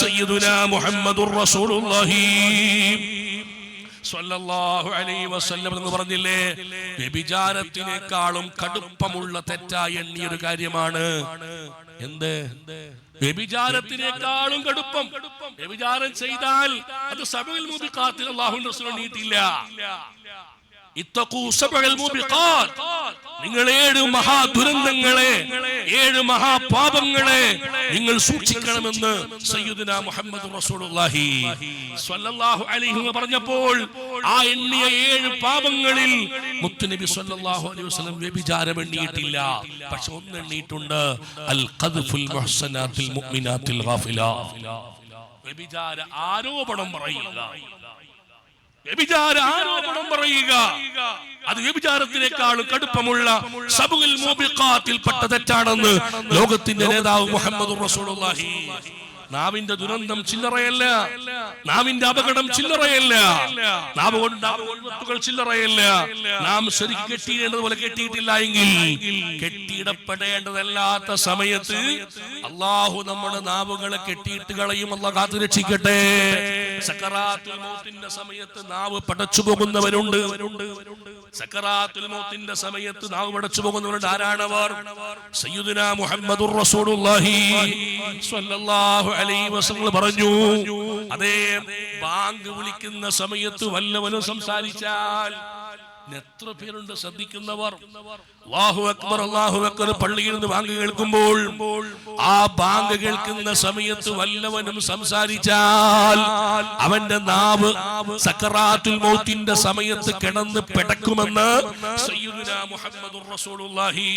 സയ്യിദുനാ മുഹമ്മദുർ റസൂലുള്ളാഹി. എന്ന് പറഞ്ഞില്ലേ? വ്യഭിചാരത്തിനേക്കാളും കടുപ്പമുള്ള തെറ്റായി എണ്ണിയൊരു കാര്യമാണ്. എന്ത്? വ്യഭിചാരത്തിനേക്കാളും കടുപ്പം. വ്യഭിചാരം ചെയ്താൽ അത് സഭയിൽ മുബിഖാത്തിൽ അല്ലാഹു റസൂൽ നീട്ടില്ല. നിങ്ങൾ ഏഴ് മഹാ ദുരന്തങ്ങളെ ഏഴ് മഹാപാപങ്ങളെ നിങ്ങൾ സൂക്ഷിക്കണമെന്ന് സയ്യുദിന മുഹമ്മദ് റസൂലുള്ളാഹി സ്വല്ലല്ലാഹു അലൈഹി പറഞ്ഞപ്പോൾ ആ എണ്ണിയ ഏഴ് പാപങ്ങളിൽ മുത്തുനബി സ്വല്ലല്ലാഹു അലൈഹി വസല്ലം വ്യഭിചാരം എണ്ണിയിട്ടില്ല. പക്ഷെ ഒന്ന് എണ്ണിയിട്ടുണ്ട്. അൽ ഖദ്ഫുൽ മുഹ്സനാത്തിൽ മുഅ്മിനാത്തിൽ ഗാഫില. വ്യഭിചാര ആരോപണം പറയുക. വ്യഭിചാര ആരോപണം പറയുക. അത് വ്യഭിചാരത്തിനേക്കാളും കടുപ്പമുള്ള സബുൽ പെട്ട തെറ്റാണെന്ന് ലോകത്തിന്റെ നേതാവ് മുഹമ്മദ് റസൂലുള്ളാഹി. നാവിന്റെ ദുരന്തം ചില്ലറയല്ല. നാവിന്റെ അപകടം ചില്ലറയല്ല. നാവ് കൊണ്ടുണ്ടാവുകൾ ചില്ലറയല്ല. നാം ശരിക്കും കെട്ടിയിടേണ്ടതുപോലെ കെട്ടിയിട്ടില്ല എങ്കിൽ കെട്ടിയിടപ്പെടേണ്ടതല്ലാത്ത സമയത്ത് അള്ളാഹു നമ്മുടെ നാവുകളെ കെട്ടിയിട്ട് കളയും. അല്ല കാത്തു രക്ഷിക്കട്ടെ. സക്കറാത്തുൽ മൗത്തിന്റെ സമയത്ത് നാവ് പടച്ചു പോകുന്നവരുണ്ട്. സക്കറാത്തുൽ മൗത്തിന്റെ സമയത്ത് നാവ് പടച്ചു പോകുന്നവരുണ്ട്. ആരാണവർ? സയ്യിദുന മുഹമ്മദുർ റസൂലുള്ളാഹി സ്വല്ലല്ലാഹു അലൈഹി വസല്ലം പറഞ്ഞു അതേ ബാങ്ക് വിളിക്കുന്ന സമയത്ത് വല്ലവനും സംസാരിച്ചാൽ എത്ര പേരുണ്ട്? ശ്രദ്ധിക്കുന്നവർ. അക്ബർ അക്ബർ പള്ളിയിൽ നിന്ന് ബാങ്ക് കേൾക്കുമ്പോൾ ആ ബാങ്ക് കേൾക്കുന്ന സമയത്ത് വല്ലവനും സംസാരിച്ചാൽ അവന്റെ നാവ് സക്കറാത്തുൽ മൗത്തിന്റെ സമയത്ത് കിടന്ന് പിടക്കുമെന്ന് റസൂലുള്ളാഹി.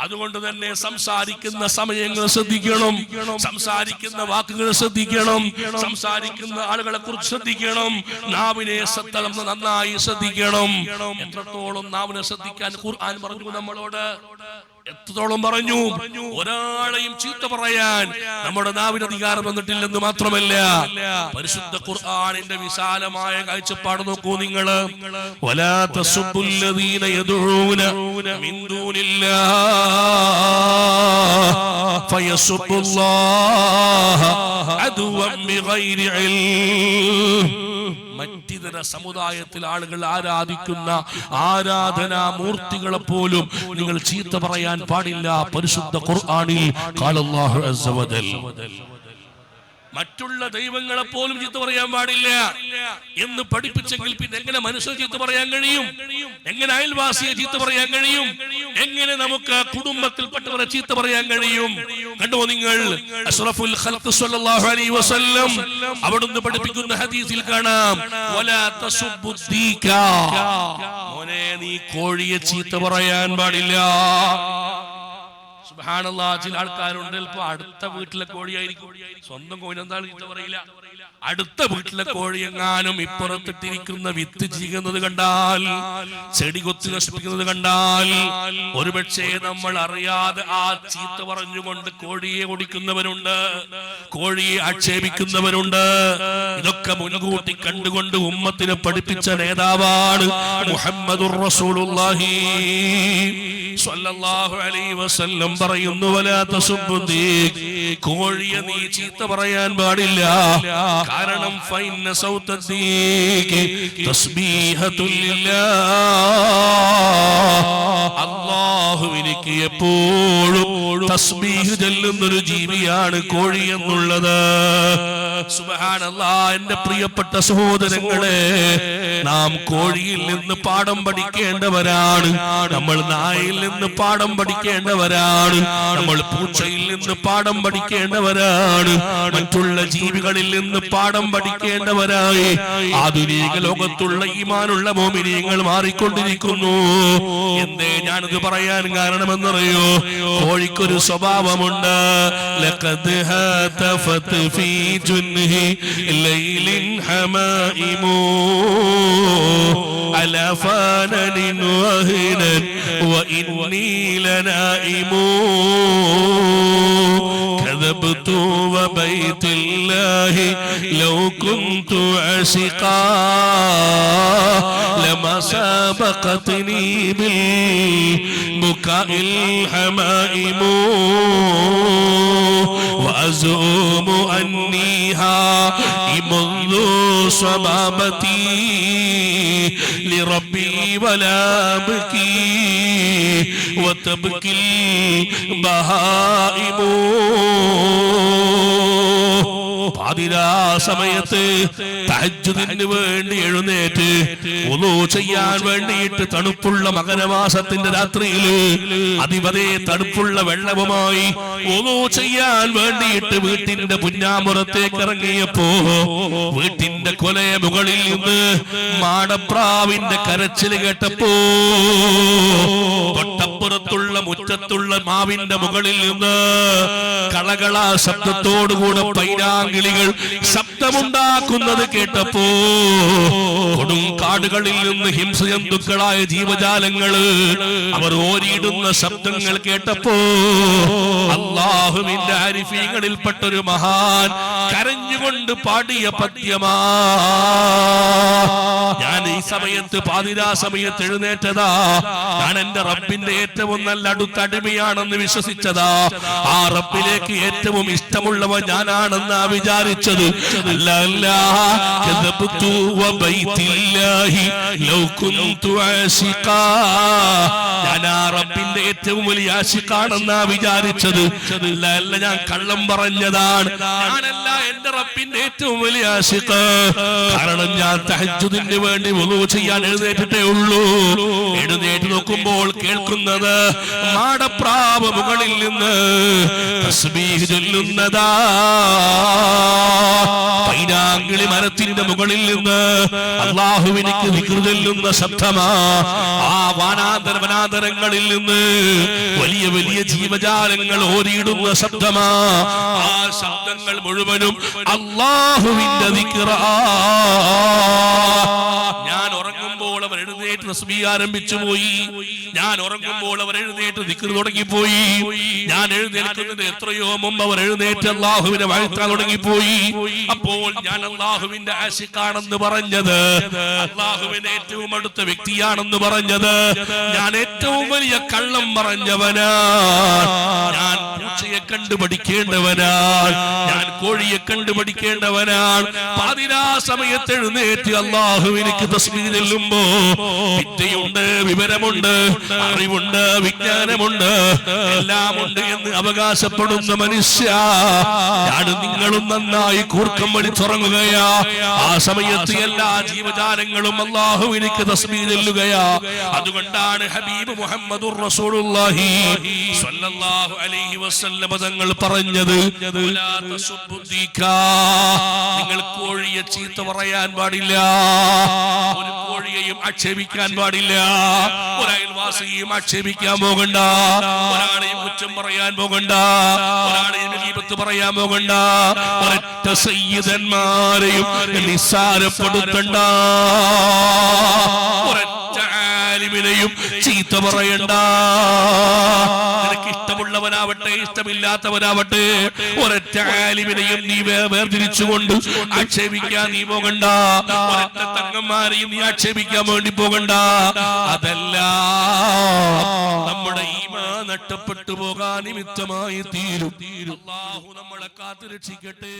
അതുകൊണ്ട് തന്നെ സംസാരിക്കുന്ന സമയങ്ങൾ ശ്രദ്ധിക്കണം സംസാരിക്കുന്ന വാക്കുകൾ ശ്രദ്ധിക്കണം സംസാരിക്കുന്ന ആളുകളെ കുറിച്ച് ശ്രദ്ധിക്കണം നാവിനെ സത്തളം നന്നായി ശ്രദ്ധിക്കണം. എത്രത്തോളം നാവിനെ ശ്രദ്ധിക്കാൻ ഖുർആൻ പറഞ്ഞു നമ്മളോട് എത്രത്തോളം പറഞ്ഞു? ഒരാളെയും ചീത്ത പറയാൻ നമ്മുടെ നാവിന് അധികാരം വന്നിട്ടില്ലെന്ന് മാത്രമല്ല പരിശുദ്ധ ഖുർആാനിന്റെ വിശാലമായ കാഴ്ചപ്പാട് നോക്കൂ നിങ്ങൾ ഫയസുബ്ബുല്ലാഹ അദുവൻ ബിഗൈരി ഇൽം. മറ്റിതര സമുദായത്തിൽ ആളുകൾ ആരാധിക്കുന്ന ആരാധനാ മൂർത്തികളെ പോലും നിങ്ങൾ ചീത്ത പറയാൻ പാടില്ല. പരിശുദ്ധ ഖുർആനിൽ മറ്റുള്ള ദൈവങ്ങളെ പോലും ചീത്ത പറയാൻ പാടില്ല. എന്ന് പഠിപ്പിച്ചെങ്കിൽ പിന്നെ എങ്ങനെ മനുഷ്യ ചീത്ത പറയാൻ കഴിയും? എങ്ങനെ അയൽവാസിയെ ചീത്ത പറയാൻ കഴിയും? എങ്ങനെ നമുക്ക് കുടുംബത്തിൽപ്പെട്ടവരെ ചീത്ത പറയാൻ കഴിയും? കണ്ടോ നിങ്ങൾ? അഷ്റഫുൽ ഖൽഖ് സ്വല്ലല്ലാഹു അലൈഹി വസല്ലം അവിടുന്ന് പഠിപ്പിക്കുന്ന ഹദീസിൽ കാണാം. വലാ തസുബ്ബു ദീക മോനെ നീ കോഴിയെ ചീത്ത പറയാൻ പാടില്ല. സുബ്ഹാനല്ലാഹ് ചില ആൾക്കാരുണ്ട്. ചിലപ്പോ അടുത്ത വീട്ടിലെ കോഴിയായിരിക്കും. സ്വന്തം കോഴി എന്താണ് ചീത്ത പറയില്ല? അടുത്ത വീട്ടിലെ കോഴിയെങ്ങാനും ഇപ്പുറത്തിട്ടിരിക്കുന്ന വിത്ത് ചെയ്യുന്നത് കണ്ടാൽ ചെടി കൊത്തി നശിപ്പിക്കുന്നത് കണ്ടാൽ ഒരുപക്ഷെ നമ്മൾ അറിയാതെ ആ ചീത്ത പറഞ്ഞുകൊണ്ട് കോഴിയെ ഓടിക്കുന്നവരുണ്ട്. കോഴിയെ ആക്ഷേപിക്കുന്നവരുണ്ട്. ഇതൊക്കെ മുൻകൂട്ടി കണ്ടുകൊണ്ട് ഉമ്മത്തിനെ പഠിപ്പിച്ച നേതാവാണ് മുഹമ്മദുർ റസൂലുള്ളാഹി. സ്വല്ലല്ലാഹു അലൈഹി വസല്ലം പറയുന്നു വലാ കോഴിയെ നീ ചീത്ത പറയാൻ പാടില്ല. കാരണം ഫൈന സൗതദീക് എപ്പോഴും തസ്ബീഹ് ചൊല്ലുന്നൊരു ജീവിയാണ് കോഴി എന്നുള്ളത്. എന്റെ പ്രിയപ്പെട്ട സഹോദരങ്ങളെ നാം കോഴിയിൽ നിന്ന് പാഠം പഠിക്കേണ്ടവരാണ്. നമ്മൾ നായിൽ നിന്ന് പാഠം പഠിക്കേണ്ടവരാണ്. നമ്മൾ പൂച്ചയിൽ നിന്ന് പാഠം പഠിക്കേണ്ടവരാണ്. മറ്റുള്ള ജീവികളിൽ നിന്ന് പാഠം പഠിക്കേണ്ടവരായി. ആധുനിക ലോകത്തുള്ള ഈമാനുള്ള മോമിനിയങ്ങൾ മാറിക്കൊണ്ടിരിക്കുന്നു. എന്തേ ഞാനിത് പറയാൻ കാരണമെന്നറിയോ? കോഴിക്കൊരു സ്വഭാവമുണ്ട് ലഖദ് ഹതഫത് ഫീ وبيت الله لو كنت عاشقا لما سابقتني بالبكاء الحمائم وأزعم أني منذ صبابتي لربي ولا أبكي وتبكي البهائم. പാതിരാ സമയത്ത് തഹജ്ജുദിന് വേണ്ടി എഴുന്നേറ്റ് ഒന്നു ചെയ്യാൻ വേണ്ടിയിട്ട് തണുപ്പുള്ള മകരമാസത്തിന്റെ രാത്രിയിൽ അതിപതേ തണുപ്പുള്ള വെള്ളവുമായി ഒന്നു ചെയ്യാൻ വേണ്ടിയിട്ട് വീട്ടിന്റെ പുന്നാമ്പുറത്തേക്ക് ഇറങ്ങിയപ്പോ വീട്ടിന്റെ കൊലയ മുകളിൽ നിന്ന് മാടപ്രാവിന്റെ കരച്ചിൽ കേട്ടപ്പോ തൊട്ടപ്പുറത്തുള്ള മുറ്റത്തുള്ള മാവിന്റെ മുകളിൽ നിന്ന് കളകള ശബ്ദത്തോടുകൂടെ പൈനാങ്കിളികൾ ശബ്ദമുണ്ടാക്കുന്നത് കേട്ടപ്പോ കൊടും കാടുകളിൽ നിന്ന് ഹിംസജന്തുക്കളായ ജീവജാലങ്ങൾ അവർ ഓരിയിടുന്ന ശബ്ദങ്ങൾ കേട്ടപ്പോ അള്ളാഹുവിന്റെ അരിഫീകളിൽപ്പെട്ട ഒരു മഹാൻ കരഞ്ഞുകൊണ്ട് പാടിയ പദ്യമാ ഈ സമയത്ത് പാതിരാ സമയത്ത് എഴുന്നേറ്റതാ. ഞാൻ എന്റെ റബ്ബിന്റെ ഏറ്റവും നല്ല അടുത്തടിമയാണെന്ന് വിശ്വസിച്ചതാ. ആ റബ്ബിലേക്ക് ഏറ്റവും ഇഷ്ടമുള്ളവ ഞാനാണെന്നാ വിചാരിച്ചത്. ഞാൻ ആ റബ്ബിന്റെ ഏറ്റവും വലിയ ആശിക്കാണെന്നാ വിചാരിച്ചത്. അല്ല അല്ല ഞാൻ കള്ളം പറഞ്ഞതാണ്. ഞാനല്ല എന്റെ റബ്ബിന്റെ ഏറ്റവും വലിയ ആശിഖ്. കാരണം ഞാൻ തഹജ്ജുദിന് വേണ്ടി വുളൂ ചെയ്യാൻ എഴുന്നേറ്റിട്ടേ ഉള്ളൂ. എഴുന്നേറ്റ് നോക്കുമ്പോൾ കേൾക്കുന്നത് മാടപ്രാവ് മുകളിൽ നിന്ന് തസ്ബീഹ് ചൊല്ലുന്നതാ. പൈനാങ്കിളി മരത്തിന്റെ മുകളിൽ നിന്ന് അള്ളാഹുവിനിക്ക് വികൃ ചൊല്ലുന്ന ശബ്ദമാ. ആ വനാന്തരങ്ങളിൽ നിന്ന് വലിയ വലിയ ജീവജാലങ്ങൾ ഓരിയിടുന്ന ശബ്ദമാ. ആ ശബ്ദങ്ങൾ മുഴുവനും അള്ളാഹുവിന്റെ ഞാൻ ഞാൻ ഉറങ്ങുമ്പോൾ അവർ എഴുന്നേറ്റ് തസ്ബീഹ് ആരംഭിച്ചു പോയി. ഞാൻ ഉറങ്ങുമ്പോൾ അവർ എഴുന്നേറ്റ് ദിക്ർ തുടങ്ങിപ്പോയി. ഞാൻ എഴുന്നേൽക്കുന്നതിന് എത്രയോ മുമ്പ് അവർ എഴുന്നേറ്റ് അള്ളാഹുവിനെ വാഴ്ത്താൻ തുടങ്ങിപ്പോയി. അപ്പോൾ ഞാൻ അള്ളാഹുവിന്റെ ആശിക്കാണെന്ന് പറഞ്ഞത്. അള്ളാഹുവിന്റെ ഏറ്റവും അടുത്ത വ്യക്തിയാണെന്ന് പറഞ്ഞത്. ഞാൻ ഏറ്റവും വലിയ കള്ളം പറഞ്ഞവനാണ്. ഞാൻ കണ്ടു പഠിക്കേണ്ടവനാണ് ഞാൻ കോഴിയെ കണ്ടു പഠിക്കേണ്ടവനാണ് പാതിരാ സമയത്ത് എഴുന്നേറ്റ് അള്ളാഹുവിനിക്ക് തസ്മീ ചെല്ലുമ്പോ വിദ്യയുണ്ട് വിവരമുണ്ട് അറിവുണ്ട് വിജ്ഞാനമുണ്ട് എല്ലാമുണ്ട് എന്ന് അവകാശപ്പെടുന്ന മനുഷ്യ. ഞാൻ നിങ്ങളും നന്നായി കൂർക്കം വലിച്ചുറങ്ങുകയാ ആ സമയത്ത് എല്ലാ ജീവജാലങ്ങളും അള്ളാഹുവിനിക്ക് തസ്മീ ചെല്ലുകയാ. അതുകൊണ്ടാണ് ഹബീബ് മുഹമ്മദ് റസൂലുള്ളാഹി സ്വല്ലല്ലാഹു അലൈഹി വസല്ലമ തങ്ങൾ പറഞ്ഞത്. "ലാ തസുബ്ബു നിങ്ങൾ കോഴിയെ ചീത്ത പറയാൻ പാടില്ല. ഒരു കോഴിയെയും ആക്ഷേപിക്കാൻ പാടില്ല. ഒരു അയൽവാസിയെയും ആക്ഷേപിക്കാൻ പോകണ്ട. ഒരാളെയും കുറ്റം പറയാൻ പോകണ്ട. ഒരാളെയും ദീപത്ത് പറയാൻ പോകണ്ട. ഒരൊറ്റ സയ്യിദന്മാരെയും നിസ്സാരപ്പെടുത്തണ്ട. ഒരൊറ്റ ആലിമിനെയും ചീത്ത പറയണ്ട. നിനക്ക് ഇഷ്ടമുള്ളവനാവട്ടെ ഇഷ്ടമില്ലാത്തവനാവട്ടെ ഒരൊറ്റ ആലിമിനെയും നീ വേർതിരിച്ചുകൊണ്ട് ആക്ഷേപിക്കാൻ നീ പോകണ്ട. തങ്ങന്മാരെയും നീ ആക്ഷേപിക്കാൻ വേണ്ടി പോകണ്ട. അതല്ല നമ്മുടെ ഈമാ നഷ്ടപ്പെട്ടു പോകാൻ നിമിത്തമായി തീരും. തീരും നമ്മളെ കാത്തു രക്ഷിക്കട്ടെ